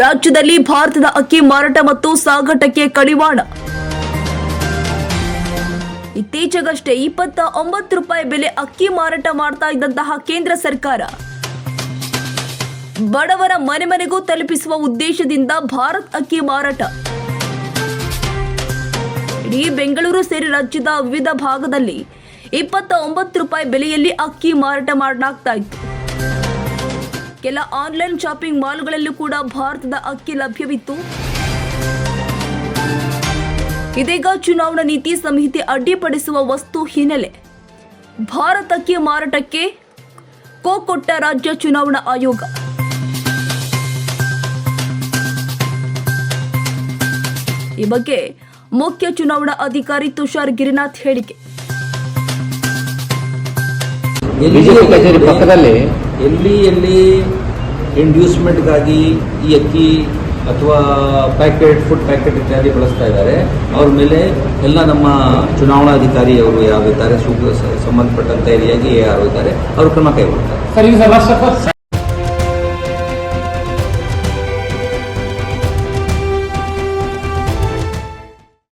ರಾಜ್ಯದಲ್ಲಿ ಭಾರತದ ಅಕ್ಕಿ ಮಾರಾಟ ಮತ್ತು ಸಾಗಾಟಕ್ಕೆ ಕಡಿವಾಣ. ಇತ್ತೀಚೆಗಷ್ಟೇ ಇಪ್ಪತ್ತ ಒಂಬತ್ತು ರೂಪಾಯಿ ಬೆಲೆ ಅಕ್ಕಿ ಮಾರಾಟ ಮಾಡ್ತಾ ಇದ್ದಂತಹ ಕೇಂದ್ರ ಸರ್ಕಾರ. ಬಡವರ ಮನೆ ಮನೆಗೂ ತಲುಪಿಸುವ ಉದ್ದೇಶದಿಂದ ಭಾರತ್ ಅಕ್ಕಿ ಮಾರಾಟ. ಇಡೀ ಬೆಂಗಳೂರು ಸೇರಿ ರಾಜ್ಯದ ವಿವಿಧ ಭಾಗದಲ್ಲಿ ಇಪ್ಪತ್ತ ಒಂಬತ್ತು ರೂಪಾಯಿ ಬೆಲೆಯಲ್ಲಿ ಅಕ್ಕಿ ಮಾರಾಟ ಮಾಡಲಾಗ್ತಾ ಇತ್ತು. ಕೆಲ ಆನ್ಲೈನ್ ಶಾಪಿಂಗ್ ಮಾಲ್ಗಳಲ್ಲೂ ಕೂಡ ಭಾರತದ ಅಕ್ಕಿ ಲಭ್ಯವಿತ್ತು. ಇದೀಗ ಚುನಾವಣಾ ನೀತಿ ಸಂಹಿತೆ ಅಡ್ಡಿಪಡಿಸುವ ವಸ್ತು ಹಿನ್ನೆಲೆ ಭಾರತಕ್ಕೆ ಮಾರಾಟಕ್ಕೆ ಕೋ ಕೊಟ್ಟ ರಾಜ್ಯ ಚುನಾವಣಾ ಆಯೋಗ. ಈ ಬಗ್ಗೆ ಮುಖ್ಯ ಚುನಾವಣಾ ಅಧಿಕಾರಿ ತುಷಾರ್ ಗಿರಿನಾಥ್ ಹೇಳಿಕೆ. ಬಿಜೆಪಿ ಕಚೇರಿ ಪಕ್ಕದಲ್ಲಿ ಎಲ್ಲಿ ಎಲ್ಲಿ ಇಂಡ್ಯೂಸ್ಮೆಂಟ್ಗಾಗಿ ಈ ಅಕ್ಕಿ ಅಥವಾ ಪ್ಯಾಕೆಟ್ ಫುಡ್ ಪ್ಯಾಕೆಟ್ ಇತ್ಯಾದಿ ಬಳಸ್ತಾ ಇದ್ದಾರೆ. ಅವ್ರ ಮೇಲೆ ಎಲ್ಲ ನಮ್ಮ ಚುನಾವಣಾಧಿಕಾರಿ ಅವರು ಯಾರು ಇದ್ದಾರೆ ಸಂಬಂಧಪಟ್ಟಂತ ಏರಿಯಾಗೆ ಯಾರು ಇದ್ದಾರೆ ಅವರು ಕ್ರಮ ಕೈಗೊಳ್ತಾರೆ. ಸರ್ ಈಗ ಸರ್